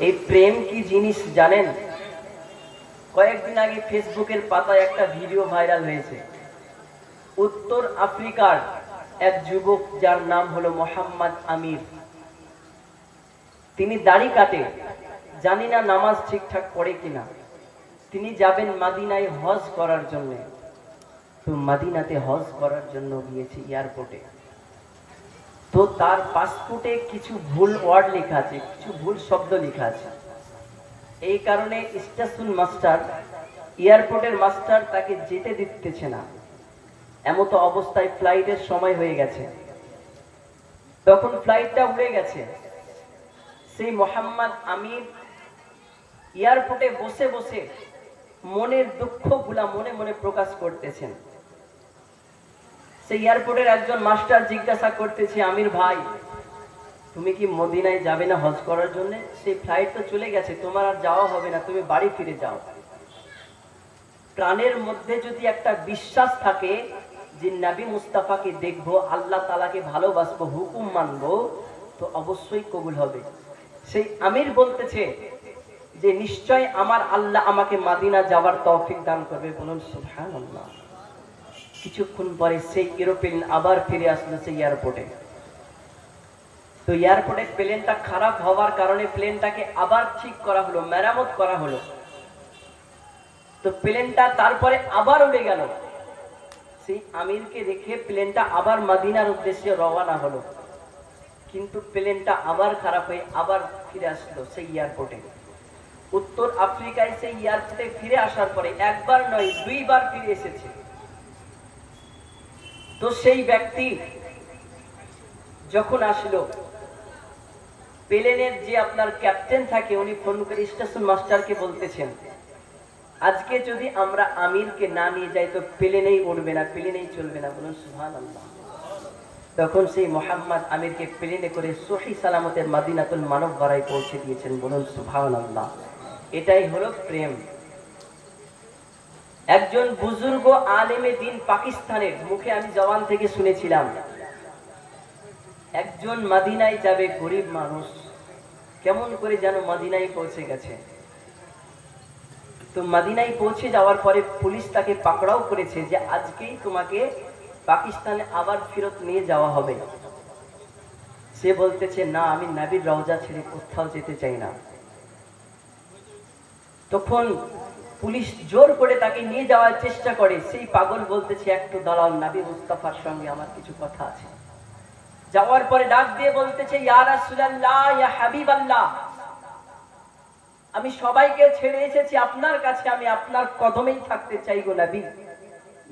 এই প্রেম কি জিনিস জানেন? কয়েকদিন আগে ফেসবুকের পাতায় একটা ভিডিও ভাইরাল হয়েছে। উত্তর আফ্রিকার এক যুবক যার নাম হলো মোহাম্মদ আমির। তিনি দাড়ি কাটে, জানি না নামাজ ঠিকঠাক পড়ে কিনা। তিনি যাবেন মাদিনায় হজ করার জন্য। তো মাদিনাতে হজ করার জন্য গিয়েছে এয়ারপোর্টে তো তার পাসপোর্টে কিছু ভুল ওয়ার্ড লেখা আছে, কিছু ভুল শব্দ লেখা আছে। এই কারণে স্টেশন মাস্টার এয়ারপোর্টের মাস্টার তাকে যেতে দিতেছে না। এমত অবস্থায় ফ্লাইটের সময় হয়ে গেছে। তখন ফ্লাইটটা উড়ে গেছে। সেই মোহাম্মদ আমির এয়ারপোর্টে বসে বসে মনের দুঃখগুলা মনে মনে প্রকাশ করতেছেন। সেই এয়ারপোর্টের একজন মাস্টার জিজ্ঞাসা করতেছে, আমির ভাই, তুমি কি মদিনায় যাবে না হজ করার জন্য? সেই ফ্লাইট তো চলে গেছে, তোমার আর যাওয়া হবে না, তুমি বাড়ি ফিরে যাও। প্রাণের মধ্যে যদি একটা বিশ্বাস থাকে যে নাবি মুস্তাফাকে দেখব, আল্লাহ তালাকে ভালোবাসবো, হুকুম মানবো, তো অবশ্যই কবুল হবে। সেই আমির বলতেছে যে, নিশ্চয় আমার আল্লাহ আমাকে মাদিনা যাওয়ার তৌফিক দান করবে। বলুন, সুবহানাল্লাহ। কিছুক্ষণ পরে সেই এরোপ্লেন আবার ফিরে আসলো সেই এয়ারপোর্টে। তো এয়ারপোর্টে প্লেনটা খারাপ হওয়ার কারণে প্লেনটাকে আবার ঠিক করা হলো, মেরামত করা হলো। তো প্লেনটা তারপরে আবার উড়ে গেল। সেই আমিরকে রেখে প্লেনটা আবার মাদিনার উদ্দেশ্যে রওনা হলো। কিন্তু প্লেনটা আবার খারাপ হয়ে আবার ফিরে আসলো সেই এয়ারপোর্টে। উত্তর আফ্রিকায় সেই এয়ারপোর্টে ফিরে আসার পরে একবার নয়, দুইবার ফিরে এসেছে। তো সেই ব্যক্তি যখন আসলো, প্লেনের যে আপনার ক্যাপ্টেন থাকে, উনি ফোন করে স্টেশন মাস্টারকে বলতেছেন, আজকে যদি আমরা আমিরকে না নিয়ে যাই, তো প্লেনেই উঠবে না, প্লেনেই চলবে না। বলুন সুহান আল্লাহ তখন সেই মোহাম্মদ আমিরকে প্লেনে করে সহি সালামতের মাদিনাতুল মানব বাড়ায় পৌঁছে দিয়েছেন। বলুন সুভান আল্লাহ এটাই হলো প্রেম। একজন বুজুর্গ আলেমে দিন পাকিস্তানের মুখে আমি জওয়ান থেকে শুনেছিলাম, একজন মাদিনায় যাবে গরিব মানুষ, কেমন করে যেন মাদিনায় পৌঁছে গেছে? তো মাদিনায় পৌঁছে যাওয়ার পরে পুলিশ তাকে পাকড়াও করেছে যে আজকেই তোমাকে পাকিস্তানে আবার ফেরত নিয়ে যাওয়া হবে। সে বলতেছে, না, আমি নাবির রওজা ছেড়ে কোথাও যেতে চাই না। তখন পুলিশ জোর করে তাকে নিয়ে যাওয়ার চেষ্টা করে, সেই পাগল বলতেছে, একটু দালাল নাবি মুস্তাফার সঙ্গে আমার কিছু কথা আছে। যাওয়ার পরে ডাক দিয়ে বলতেছে আমি সবাইকে ছেড়ে এসেছি, আপনার কাছে আমি আপনার কদমেই থাকতে চাই গো নবী।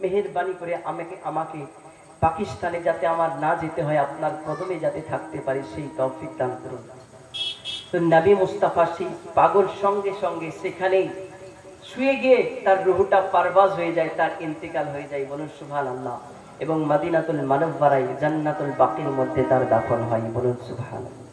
মেহেরবানি করে আমাকে আমাকে পাকিস্তানে যাতে আমার না যেতে হয়, আপনার কদমে যাতে থাকতে পারি, সেই তৌফিক দান করুন। তো নাবি মুস্তাফা সেই পাগল সঙ্গে সঙ্গে সেখানেই শুয়ে গিয়ে তার রুহুটা পারবাজ হয়ে যায়, তার ইন্তিকাল হয়ে যায়। বলুন সুভান আল্লাহ এবং মাদিনাতুল মানব বাড়াই জান্নাতুল বাকির মধ্যে তার দাফন হয়। বলুন সুভান আল্লাহ